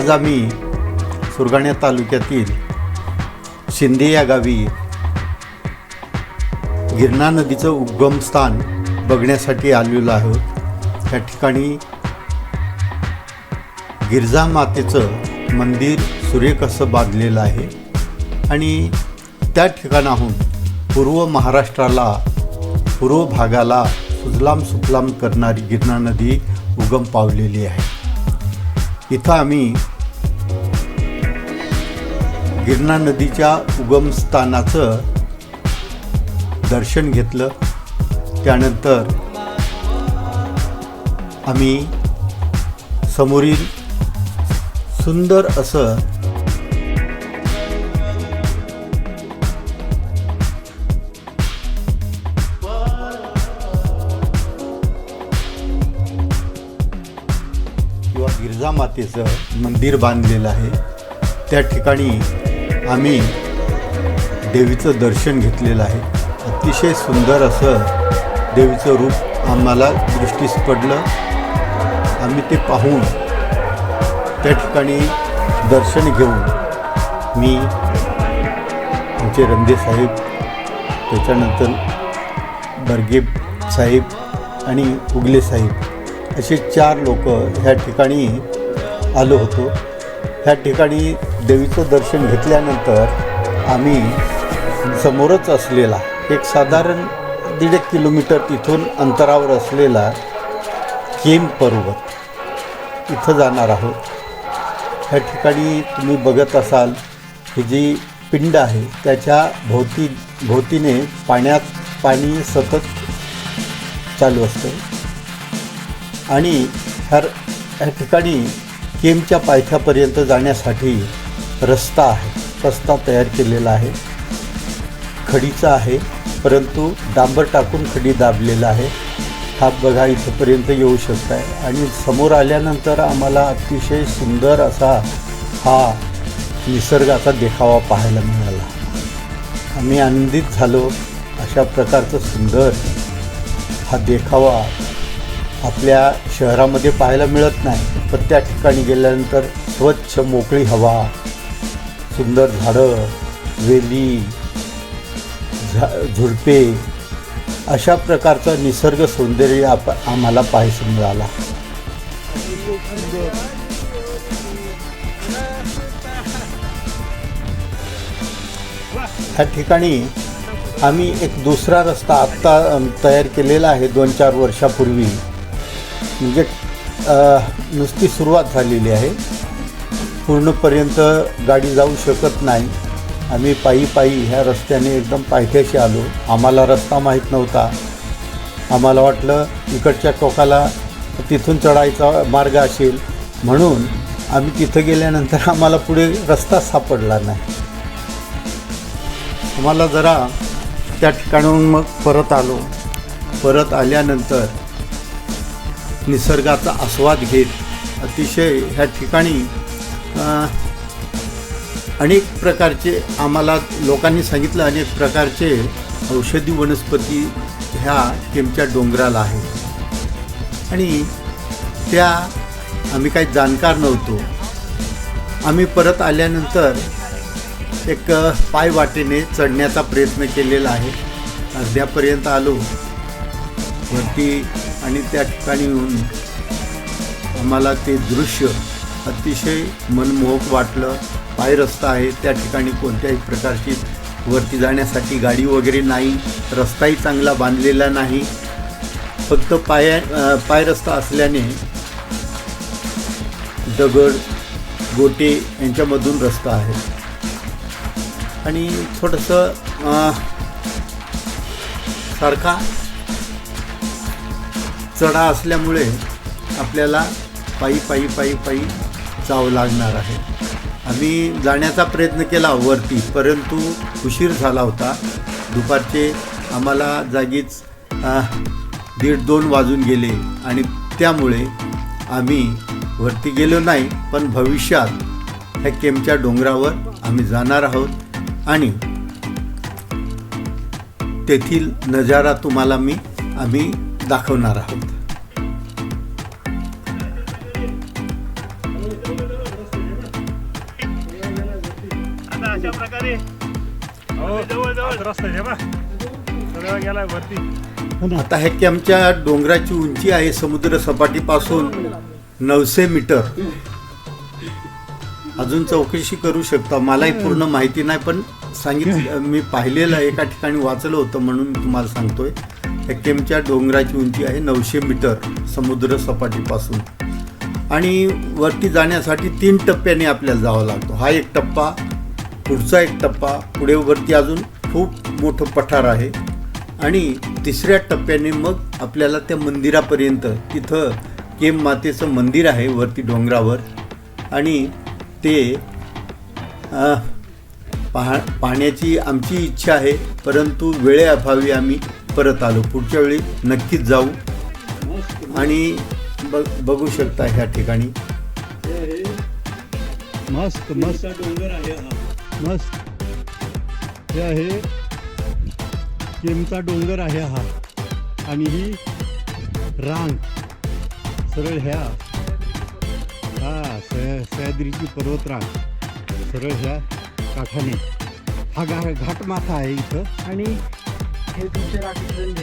आज आम्ही सुरगाणा तालुक्यातील शिंदे या गावी गिरणा नदीचं उगमस्थान बघण्यासाठी आलेलो आहोत. त्या ठिकाणी गिरजा मातेचं मंदिर सुरेख असं बांधलेलं आहे आणि त्या ठिकाणाहून पूर्व महाराष्ट्राला पूर्व भागाला सुजलाम सुफलाम करणारी गिरणा नदी उगम पावलेली आहे. इथं आम्ही गिरणा नदीच्या उगमस्थानाचं दर्शन घेतलं. त्यानंतर आम्ही समोरील सुंदर असं मातेचं मंदिर बांधलेलं आहे. त्या ठिकाणी आम्ही देवीचं दर्शन घेतलेलं आहे. अतिशय सुंदर असं देवीचं रूप आम्हाला दृष्टीस पडलं. आम्ही ते पाहून त्या ठिकाणी दर्शन घेऊन मी आमचे रंदे साहेब त्याच्यानंतर बर्गे साहेब आणि उगले साहेब असे चार लोक ह्या ठिकाणी आलो होतो. ह्या ठिकाणी देवीचं दर्शन घेतल्यानंतर आम्ही समोरच असलेला एक साधारण दीड एक किलोमीटर तिथून अंतरावर असलेला केम पर्वत इथं जाणार आहोत. ह्या ठिकाणी तुम्ही बघत असाल की जी पिंड आहे त्याच्या भोवती भोवतीने पाण्यात पाणी सतत चालू असतं. आणि ह्या ह्या ठिकाणी केमच्या पायथ्यापर्यंत जाण्यासाठी रस्ता आहे. रस्ता तयार केलेला आहे. खडीचा आहे परंतु डांबर टाकून खडी दाबलेला आहे. हा बघा इथंपर्यंत येऊ शकताय. आणि समोर आल्यानंतर आम्हाला अतिशय सुंदर असा हा निसर्गाचा देखावा पाहायला मिळाला. आम्ही आनंदित झालो. अशा प्रकारचं सुंदर हा देखावा आपल्या शहरामध्ये पाहायला मिळत नाही पण त्या ठिकाणी गेल्यानंतर स्वच्छ मोकळी हवा सुंदर झाडं वेली झा झुडपे अशा प्रकारचं निसर्ग सौंदर्य आप आम्हाला पाहायचं मिळाला. ह्या ठिकाणी आम्ही एक दुसरा रस्ता आत्ता तयार केलेला आहे दोन चार वर्षापूर्वी. म्हणजे नुसती सुरुवात झालेली आहे. पूर्णपर्यंत गाडी जाऊ शकत नाही. आम्ही पायी पायी ह्या रस्त्याने एकदम पायथ्याशी आलो. आम्हाला रस्ता माहीत नव्हता. आम्हाला वाटलं इकडच्या टोकाला तिथून चढायचा मार्ग असेल. म्हणून आम्ही तिथं गेल्यानंतर आम्हाला पुढे रस्ता सापडला नाही. आम्हाला जरा त्या ठिकाणाहून मग परत आलो. परत आल्यानंतर निसर्गाचा आस्वाद घेत अतिशय ह्या ठिकाणी अनेक प्रकारचे आम्हाला लोकांनी सांगितलं अनेक प्रकारचे औषधी वनस्पती ह्या केमच्या डोंगराला आहेत. आणि त्या आम्ही काही जाणकार नव्हतो. आम्ही परत आल्यानंतर एक पाय वाटेने चढण्याचा प्रयत्न केलेला आहे. अर्ध्यापर्यंत आलो. वरती आणि त्या ठिकाणी येऊन आम्हाला ते दृश्य अतिशय मनमोहक वाटलं. पाय रस्ता आहे त्या ठिकाणी कोणत्याही प्रकारची वरती जाण्यासाठी गाडी वगैरे नाही रस्ताही चांगला बांधलेला नाही. फक्त पाया पाय रस्ता असल्याने दगड गोटे यांच्यामधून रस्ता आहे. आणि थोडंसं सारखा चढा असल्यामुळे आपल्याला पायी पायी पायी पायी जावं लागणार आहे. आम्ही जाण्याचा प्रयत्न केला वरती परंतु उशीर झाला होता. दुपारचे आम्हाला जागीच दीड दोन वाजून गेले आणि त्यामुळे आम्ही वरती गेलो नाही पण भविष्यात ह्या केमच्या डोंगरावर आम्ही जाणार आहोत. आणि तेथील नजारा तुम्हाला मी आम्ही दाखवणार आहोत. अशा प्रकारे. जवळ जवळ रस्ता आहे बा सगळं गेलाय वरती. आता हे कॅम्पच्या डोंगराची उंची आहे समुद्र सपाटीपासून नऊशे मीटर. अजून चौकशी करू शकता. मलाही पूर्ण माहिती नाही पण सांगितलं मी पाहिलेलं एका ठिकाणी वाचलं होतं म्हणून तुम्हाला सांगतोय. या केमच्या डोंगराची उंची आहे नऊशे मीटर समुद्र सपाटीपासून. आणि वरती जाण्यासाठी तीन टप्प्याने आपल्याला जावं लागतो. हा एक टप्पा पुढचा एक टप्पा पुढे वरती अजून खूप मोठं पठार आहे. आणि तिसऱ्या टप्प्याने मग आपल्याला त्या मंदिरापर्यंत तिथं केम मातेचं मंदिर आहे वरती डोंगरावर. आणि ते पाह पाहण्याची आमची इच्छा आहे परंतु वेळेअभावी आम्ही परत आलो. पुढच्या वेळी नक्कीच जाऊ. आणि बघ बघू शकता ह्या ठिकाणी. मस्त मस्त. डोंगर आहे हा. मस्त. हे आहे केमचा डोंगर आहे हा. आणि ही रांग. सरळ ह्या. हा सह्या सह्याद्रीची पर्वतरांग. सरळ ह्या काठाने. हा घा घाट माथा आहे इथं. आणि हे तुमचे राकेश रंगे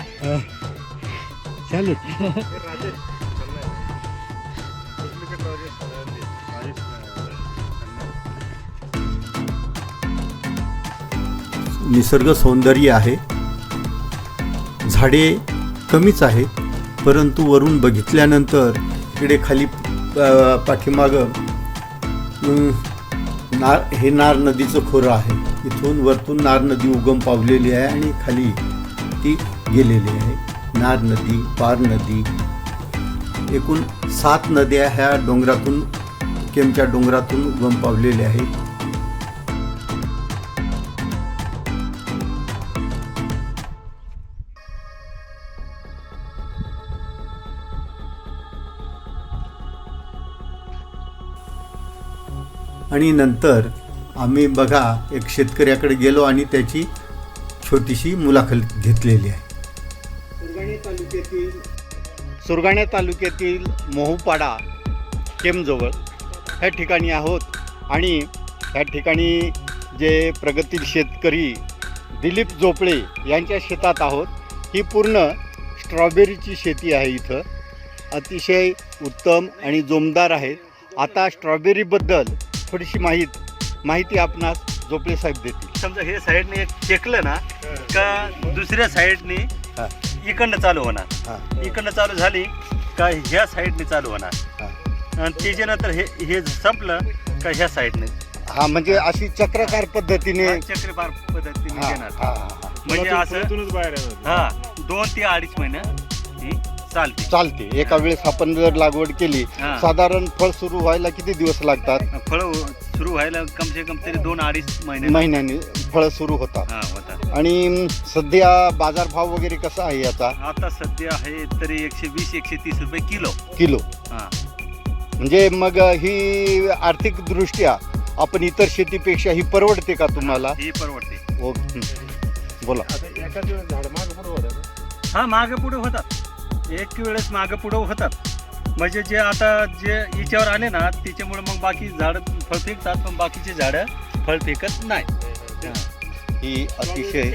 निसर्ग सौंदर्य आहे. झाडे कमीच आहेत परंतु वरून बघितल्यानंतर इकडे खाली पाठीमागं नार हे नार नदीचं खोरं आहे. इथून वरतून नार नदी उगम पावलेली आहे आणि खाली ती गेलेली आहे. नार नदी पार नदी. एकूण सात नद्या ह्या डोंगरातून केमच्या डोंगरातून उगम पावलेल्या आहेत. आणि नंतर आम्ही बघा एक शेतकऱ्याकडे गेलो आणि त्याची छोटीशी मुलाखत घेतलेली आहे. सुरगाणे तालुक्यातील सुरगाणे तालुक्यातील मोहूपाडा केमजवळ ह्या ठिकाणी आहोत. आणि ह्या ठिकाणी जे प्रगतील शेतकरी दिलीप झोपळे यांच्या शेतात आहोत. ही पूर्ण स्ट्रॉबेरीची शेती आहे इथं. अतिशय उत्तम आणि जोमदार आहेत. आता स्ट्रॉबेरीबद्दल थोडीशी माहीत माहिती आपणास जोपळे साहेब देतील. समजा हे साईडने टेकलं ना का दुसऱ्या साईडने. इकडनं चालू होणार? हां. इकडनं चालू झाली का ह्या साईडने चालू होणार. आणि त्याच्यानंतर हे हे संपलं का ह्या साईडने? हा म्हणजे अशी चक्राकार पद्धतीने चक्रीवार पद्धतीने हा, घेणार. म्हणजे असं बाहेर येणार. हा दोन ते अडीच महिने ही चालते. चालते. एका वेळेस आपण जर लागवड केली हा. साधारण फळ सुरू व्हायला किती दिवस लागतात? फळ सुरू व्हायला कम से कम तरी दोन अडीच महिने. महिन्याने फळ सुरू होतात. हा होतात. आणि सध्या बाजारभाव वगैरे कसा आहे याचा? आता सध्या आहे तरी एकशे वीस एकशे तीस रुपये किलो. किलो. हा. म्हणजे मग ही आर्थिक दृष्ट्या आपण इतर शेतीपेक्षा ही परवडते का तुम्हाला? ही परवडते. ओ हं. बोला. आता एका दिवस झाड माग पुढे होतं हा मागे पुढे होतात. एक वेळेस मागे पुढे होतात. म्हणजे जे आता जे याच्यावर आले ना त्याच्यामुळे मग बाकी झाड फळ फेकतात पण बाकीचे झाडं फळ फेकत नाही ही. अतिशय?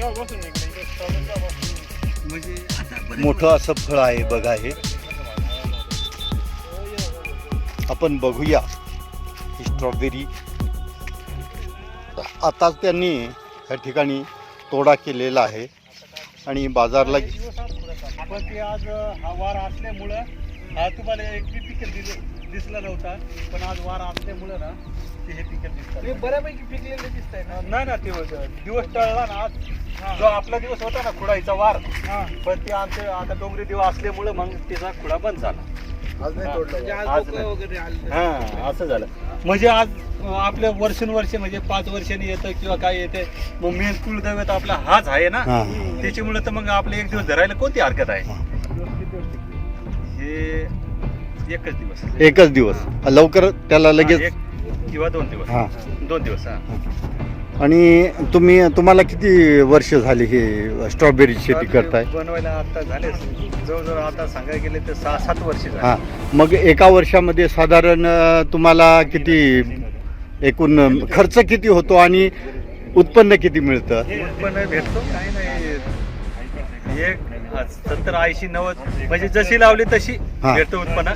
म्हणजे मोठं असं फळ आहे बघा हे. आपण बघूया ही स्ट्रॉबेरी आताच त्यांनी या ठिकाणी तोडा केलेला आहे आणि बाजारला पण ते आज हा वार असल्यामुळं हा तुम्हाला एक बी पिकल दिस- दिसला नव्हता पण आज वार असल्यामुळं ना ते हे पिकल दिसतात. बऱ्यापैकी पिकलेले दिसत आहे ना नाही ना ते दिवस टळला ना आज. जो आपला दिवस होता ना खुडाईचा वार पण ते आमचे आता डोंगरी दिवस असल्यामुळे मग त्याचा खुडा बंद झाला. म्हणजे आज. वगैरे हा असं झालं. म्हणजे आज आपल्या वर्षानुवर्ष म्हणजे पाच वर्षांनी येतं किंवा काय येते मग मेन कुलदैवत आपला हाच आहे ना. त्याच्यामुळे तर मग आपले एक दिवस धरायला कोणती हरकत आहे? हे. एकच दिवस. एकच दिवस. लवकर त्याला लगेच किंवा दोन दिवस. दोन दिवस हा. आणि तुम्ही तुम्हाला किती वर्ष झाली हे स्ट्रॉबेरी शेती करताय? बनवायला आता झाले जवळजवळ आता सांगायला गेले तर सहा सात वर्ष हा. मग एका वर्षामध्ये साधारण तुम्हाला किती एकूण खर्च किती होतो आणि उत्पन्न किती मिळतं? उत्पन्न भेटतो काय नाही. एक सत्तर ऐंशी नव्वद म्हणजे जशी लावली तशी. भेटतो उत्पन्न.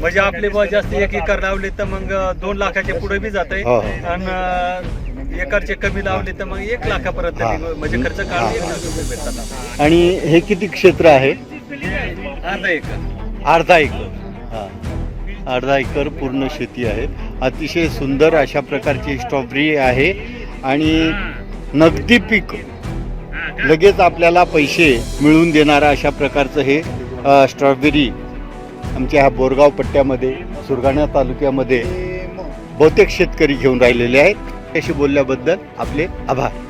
म्हणजे आपले जास्त एक एकर लावले तर मग दोन लाखाच्या पुढे बी जात आहे. आणि एकरचे कमी लावले तर मग एक लाखापर्यंत हा. म्हणजे खर्च काढून एक लाख रुपये भेटतात आणि हे किती क्षेत्र आहे? अर्धा एकर. अर्धा एकर. हा. अर्धा एकर पूर्ण शेती आहे. अतिशय सुंदर अशा प्रकारची स्ट्रॉबेरी आहे. आणि नगदी पीक लगेच आपल्याला पैसे मिळवून देणारं अशा प्रकारचं हे अ, स्ट्रॉबेरी आमच्या ह्या बोरगाव पट्ट्यामध्ये सुरगाणा तालुक्यामध्ये बहुतेक शेतकरी घेऊन राहिलेले आहेत. त्याशी बोलल्याबद्दल आपले आभार.